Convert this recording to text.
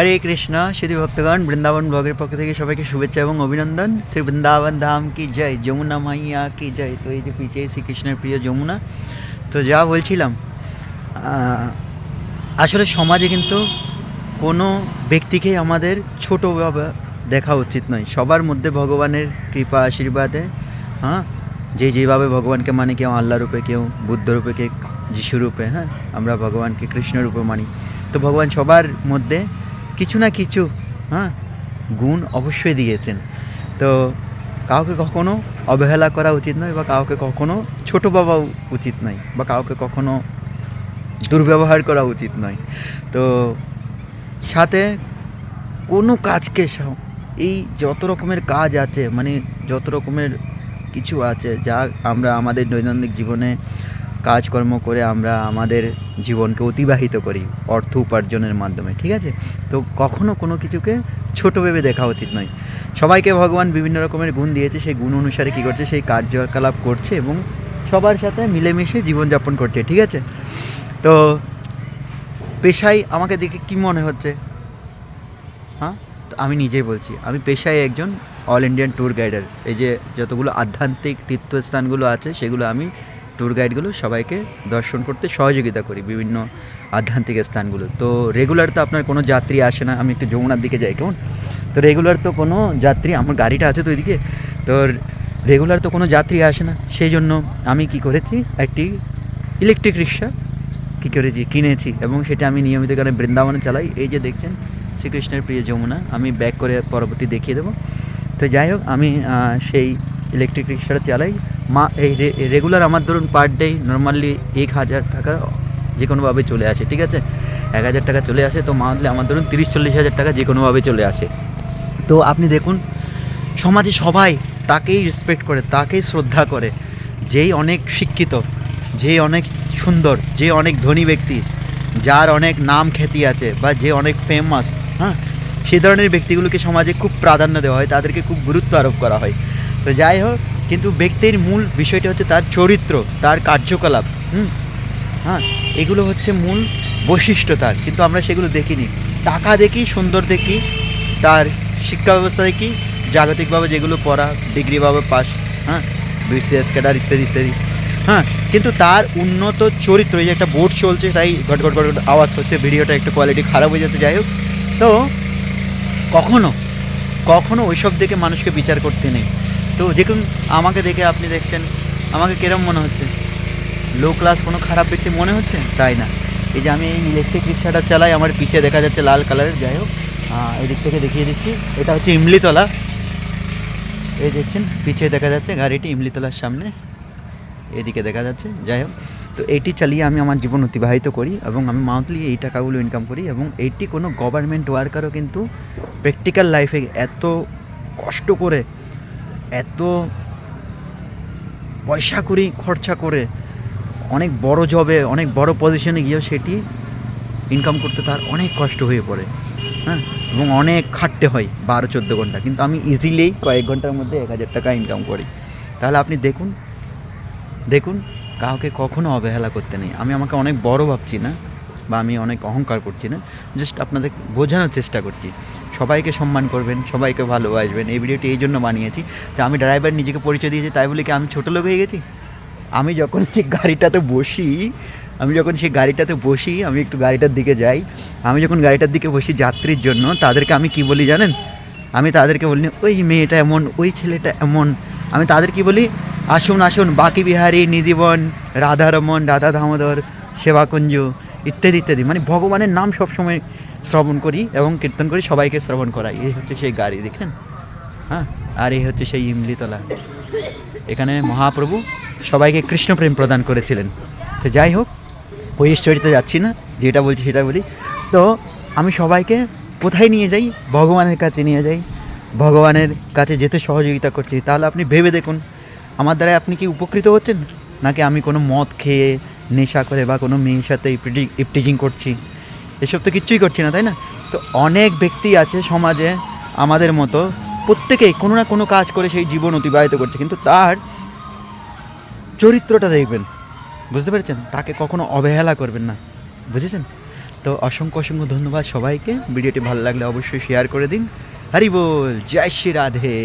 হরে কৃষ্ণ শুধু ভক্তগণ, বৃন্দাবন ব্লগের পক্ষ থেকে সবাইকে শুভেচ্ছা এবং অভিনন্দন। শ্রী বৃন্দাবন ধাম কি জয়, যমুনা মাইয়া কি জয়? তো এই যে পিছিয়ে শ্রীকৃষ্ণের প্রিয় যমুনা, তো যা বলছিলাম আসলে সমাজে কিন্তু কোনো ব্যক্তিকেই আমাদের ছোটোভাবে দেখা উচিত নয়। সবার মধ্যে ভগবানের কৃপা, আশীর্বাদে হ্যাঁ? যে যেভাবে ভগবানকে মানে কেউ আল্লাহ রূপে, কেউ বুদ্ধ রূপে, কেউ যিশু রূপে হ্যাঁ? আমরা ভগবানকে কৃষ্ণরূপে মানি। তো ভগবান সবার মধ্যে কিছু না কিছু হ্যাঁ গুণ অবশ্যই দিয়েছেন। তো কাউকে কখনো অবহেলা করা উচিত নয় বা কাউকে কখনো ছোটো ভাবা উচিত নয় বা কাউকে কখনো দুর্ব্যবহার করা উচিত নয়। তো সাথে কোনো কাজকে এই যত রকমের কাজ আছে মানে যত রকমের কিছু আছে যা আমরা আমাদের দৈনন্দিন জীবনে কাজকর্ম করে আমরা আমাদের জীবনকে অতিবাহিত করি অর্থ উপার্জনের মাধ্যমে, ঠিক আছে? তো কখনো কোনো কিছুকে ছোট ভেবে দেখা উচিত নয়। সবাইকে ভগবান বিভিন্ন রকমের গুণ দিয়েছে, সেই গুণ অনুসারে কী করছে, সেই কার্যকলাপ করছে এবং সবার সাথে মিলেমিশে জীবনযাপন করছে, ঠিক আছে? তো পেশায় আমাকে দেখে কি মনে হচ্ছে? হ্যাঁ? তো আমি নিজেই বলছি, আমি পেশায় একজন অল ইন্ডিয়ান ট্যুর গাইডার এই যে যতগুলো আধ্যাত্মিক তীর্থস্থানগুলো আছে, সেগুলো আমি ট্যুর গাইডগুলো সবাইকে দর্শন করতে সহযোগিতা করি বিভিন্ন আধ্যাত্মিক স্থানগুলো। তো রেগুলার তো আপনার কোনো যাত্রী আসে না, আমি একটু যমুনার দিকে যাই, কেমন? তো রেগুলার তো কোনো যাত্রী, আমার গাড়িটা আছে তো ওইদিকে, তো রেগুলার তো কোনো যাত্রী আসে না। সেই জন্য আমি কি করেছি, একটি ইলেকট্রিক রিক্সা কী করেছি, কিনেছি এবং সেটা আমি নিয়মিত কারণে বৃন্দাবনে চালাই। এই যে দেখছেন, শ্রীকৃষ্ণের প্রিয় যমুনা, আমি ব্যাক করে পরবর্তী দেখিয়ে দেবো। তো যাই হোক, আমি সেই ইলেকট্রিক রিক্সাটা চালাই। মা, এই রেগুলার আমার ধরুন পার ডে নর্মালি এক হাজার টাকা যে কোনোভাবে চলে আসে, ঠিক আছে? এক হাজার টাকা চলে আসে, তো মান্থলি আমার ধরুন তিরিশ চল্লিশ হাজার টাকা যে কোনোভাবে চলে আসে। তো আপনি দেখুন, সমাজে সবাই তাকেই রেসপেক্ট করে, তাকেই শ্রদ্ধা করে, যেই অনেক শিক্ষিত যে অনেক সুন্দর যে অনেক ধনী ব্যক্তি, যার অনেক নাম খ্যাতি আছে বা যে অনেক ফেমাস হ্যাঁ? সেই ধরনের ব্যক্তিগুলোকে সমাজে খুব প্রাধান্য দেওয়া হয়, তাদেরকে খুব গুরুত্ব আরোপ করা হয়। তো যাই হোক, কিন্তু ব্যক্তির মূল বিষয়টা হচ্ছে তার চরিত্র, তার কার্যকলাপ, হুম? হ্যাঁ এগুলো হচ্ছে মূল বৈশিষ্ট্য তার, কিন্তু আমরা সেগুলো দেখিনি। টাকা দেখি, সুন্দর দেখি, তার শিক্ষা ব্যবস্থা দেখি, জাগতিকভাবে যেগুলো পড়া, ডিগ্রিভাবে পাস হ্যাঁ বিসিএস, ক্যাডার ইত্যাদি ইত্যাদি হ্যাঁ কিন্তু তার উন্নত চরিত্র, এই যে একটা বোর্ড চলছে, তাই ঘট ঘট ঘট আওয়াজ হচ্ছে, ভিডিওটা একটু কোয়ালিটি খারাপ হয়ে যাচ্ছে, যাই হোক। তো কখনো কখনো ওইসব দেখে মানুষকে বিচার করতে নেই। তো দেখুন, আমাকে দেখে আপনি দেখছেন, আমাকে কিরম মনে হচ্ছে? লো ক্লাস কোনো খারাপ ব্যক্তি মনে হচ্ছে? তাই না। এই যে আমি এই ইলেকট্রিক রিক্সাটা চালাই, আমার পিছে দেখা যাচ্ছে লাল কালারের যাই হোক। এদিক থেকে দেখিয়ে দিচ্ছি। এটা হচ্ছে ইমলিতলা। এই দেখছেন পিছে দেখা যাচ্ছে গাড়িটি ইমলিতলার সামনে। এদিকে দেখা যাচ্ছে, যাই হোক। তো এইটি চালিয়ে আমি আমার জীবন অতিবাহিত করি এবং আমি মান্থলি এই টাকাগুলো ইনকাম করি এবং এইটি কোনো গভর্নমেন্ট ওয়ার্কারও কিন্তু প্র্যাকটিক্যাল লাইফে এত কষ্ট করে এত পয়সা করি খরচা করে অনেক বড় জবে অনেক বড় পজিশনে গিয়েও সেটি ইনকাম করতে তার অনেক কষ্ট হয়ে পড়ে হ্যাঁ? এবং অনেক খাটতে হয় বারো, চোদ্দ ঘণ্টা। কিন্তু আমি ইজিলি কয়েক ঘণ্টার মধ্যে এক হাজার টাকা ইনকাম করি। তাহলে আপনি দেখুন দেখুন, কাউকে কখনো অবহেলা করতে নেই। আমি আমাকে অনেক বড় ভাবছি না, বা আমি অনেক অহংকার করছি না। জাস্ট আপনাদের বোঝানোর চেষ্টা করছি। সবাইকে সম্মান করবেন, সবাইকে ভালোবাসবেন। এই ভিডিওটি এই জন্য বানিয়েছি। যে আমি ড্রাইভার নিজেকে পরিচয় দিয়েছি, তাই বলে কি আমি ছোটো লোক হয়ে গেছি? আমি যখন সেই গাড়িটাতে বসি, আমি যখন সেই গাড়িটাতে বসি, আমি একটু গাড়িটার দিকে যাই। আমি যখন গাড়িটার দিকে বসি যাত্রীর জন্য, তাদেরকে আমি কি বলি জানেন? আমি তাদেরকে বলি, ওই মেয়েটা এমন, ওই ছেলেটা এমন। আমি তাদের কি বলি, আসুন আসুন, বাকি বিহারী, নিধিবন, রাধারমন, রাধা দামোদর, সেবাকুঞ্জ, ইত্যাদি ইত্যাদি। মানে ভগবানের নাম সবসময় শ্রবণ করি এবং কীর্তন করি, সবাইকে শ্রবণ করাই। এই হচ্ছে সেই গাড়ি দেখছেন হ্যাঁ? আর এই হচ্ছে সেই ইমলিতলা। এখানে মহাপ্রভু সবাইকে কৃষ্ণ প্রেম প্রদান করেছিলেন। তো যাই হোক, ওই স্টোরিতে যাচ্ছি না, যেটা বলছি সেটা বলি। তো আমি সবাইকে কোথায় নিয়ে যাই? ভগবানের কাছে নিয়ে যাই। ভগবানের কাছে যেতে সহযোগিতা করছি। তাহলে আপনি ভেবে দেখুন, আমার দ্বারা আপনি কি উপকৃত হচ্ছেন? নাকি আমি কোনো মদ খেয়ে, নেশা করে বা কোনো মেয়ের সাথে ইপটিজিং করছি? এসব তো কিচ্ছুই করছি না, তাই না? তো অনেক ব্যক্তি আছে সমাজে আমাদের মতো, প্রত্যেকেই কোনো না কোনো কাজ করে সেই জীবন অতিবাহিত করছে, কিন্তু তার চরিত্রটা দেখবেন, বুঝতে পেরেছেন? তাকে কখনো অবহেলা করবেন না, বুঝেছেন? তো অসংখ্য অসংখ্য ধন্যবাদ সবাইকে, ভিডিওটি ভালো লাগলে অবশ্যই শেয়ার করে দিন। হরি বল, জয় শ্রী রাধে।